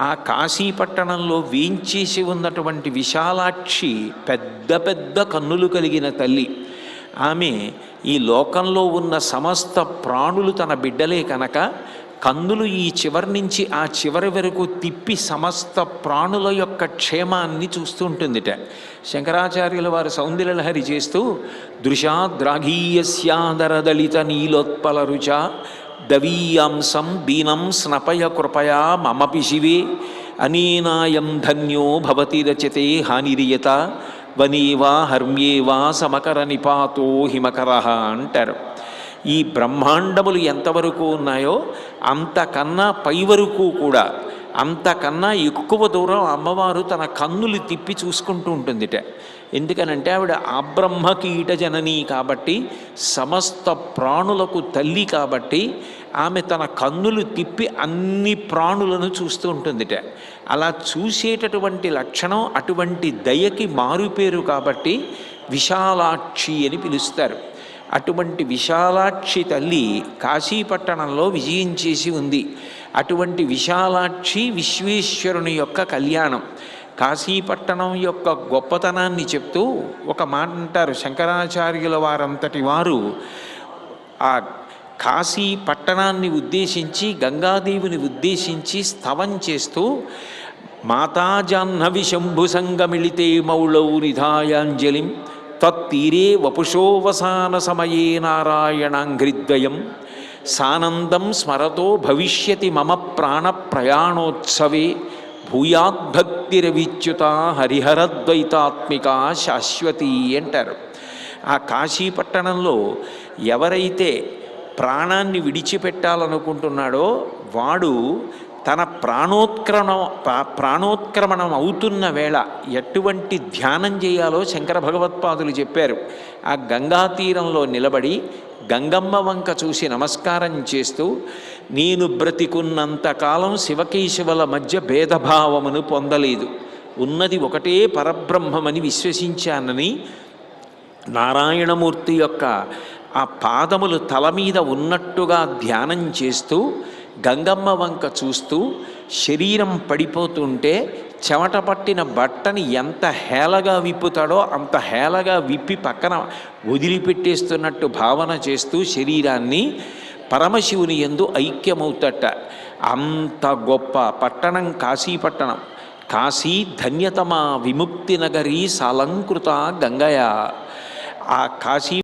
ఆ కాశీపట్టణంలో వేంచేసి ఉన్నటువంటి విశాలాక్షి పెద్ద పెద్ద కన్నులు కలిగిన తల్లి. ఆమె ఈ లోకంలో ఉన్న సమస్త ప్రాణులు తన బిడ్డలే కనుక కన్నులు ఈ చివరి నుంచి ఆ చివరి వరకు తిప్పి సమస్త ప్రాణుల యొక్క క్షేమాన్ని చూస్తూ ఉంటుందిట శంకరాచార్యుల వారు సౌందర్యలహరి చేస్తూ దృశాద్రాఘీయస్యాదరదళిత నీలోత్పల రుచ దవీయాంసం దీనం స్నపయ కృపయా మమపి శివే. అనీనాయం ధన్యో భవతి రచతే హానిరియత. వనేవా హర్మ్యేవా సమకర నిపాతో హిమకర అంటారు. ఈ బ్రహ్మాండములు ఎంతవరకు ఉన్నాయో అంతకన్నా పై వరకు కూడా అంతకన్నా ఎక్కువ దూరం అమ్మవారు తన కన్నులు తిప్పి చూసుకుంటూ ఉంటుందిట. ఎందుకనంటే ఆవిడ అబ్రహ్మ కీట జనని కాబట్టి సమస్త ప్రాణులకు తల్లి కాబట్టి ఆమె తన కన్నులు తిప్పి అన్ని ప్రాణులను చూస్తూ ఉంటుందిట. అలా చూసేటటువంటి లక్షణం అటువంటి దయకి మారుపేరు కాబట్టి విశాలాక్షి అని పిలుస్తారు. అటువంటి విశాలాక్షి తల్లి కాశీపట్టణంలో విజయం చేసి ఉంది. అటువంటి విశాలాక్షి విశ్వేశ్వరుని యొక్క కళ్యాణం. కాశీపట్టణం యొక్క గొప్పతనాన్ని చెప్తూ ఒక మాట అంటారు శంకరాచార్యుల వారంతటి వారు. ఆ కాశీ పట్టణాన్ని ఉద్దేశించి గంగాదేవిని ఉద్దేశించి స్తవం చేస్తూ మాతాజాహ్నవి శంభు సంగమిళితే మౌళౌ నిధాయాంజలిం తత్తీరే వపుషోవసాన సమయే నారాయణాంఘ్రిద్వయం సానందం స్మరతో భవిష్యతి మమ ప్రాణ ప్రయాణోత్సవే. భూయాద్భక్తిరవిచ్యుత హరిహరద్వైతాత్మిక శాశ్వతి అంటారు. ఆ కాశీపట్టణంలో ఎవరైతే ప్రాణాన్ని విడిచిపెట్టాలనుకుంటున్నాడో వాడు తన ప్రాణోత్క్రమణం ప్రా- ప్రాణోత్క్రమణం అవుతున్న వేళ ఎటువంటి ధ్యానం చేయాలో శంకర భగవత్పాదులు చెప్పారు. ఆ గంగా తీరంలో నిలబడి గంగమ్మ వంక చూసి నమస్కారం చేస్తూ నేను బ్రతికున్నంతకాలం శివకేశవుల మధ్య భేదభావమును పొందలేదు. ఉన్నది ఒకటే పరబ్రహ్మమని విశ్వసించానని నారాయణమూర్తి యొక్క ఆ పాదములు తల మీద ఉన్నట్టుగా ధ్యానం చేస్తూ గంగమ్మ వంక చూస్తూ శరీరం పడిపోతుంటే చెమట పట్టిన బట్టని ఎంత హేళగా విప్పుతాడో అంత హేళగా విప్పి పక్కన వదిలిపెట్టేస్తున్నట్టు భావన చేస్తూ శరీరాన్ని పరమశివుని ఎందు ఐక్యమవుతట. అంత గొప్ప పట్టణం కాశీపట్టణం. కాశీ ధన్యతమా విముక్తి నగరీ సాలంకృత గంగయ. ఆ కాశీ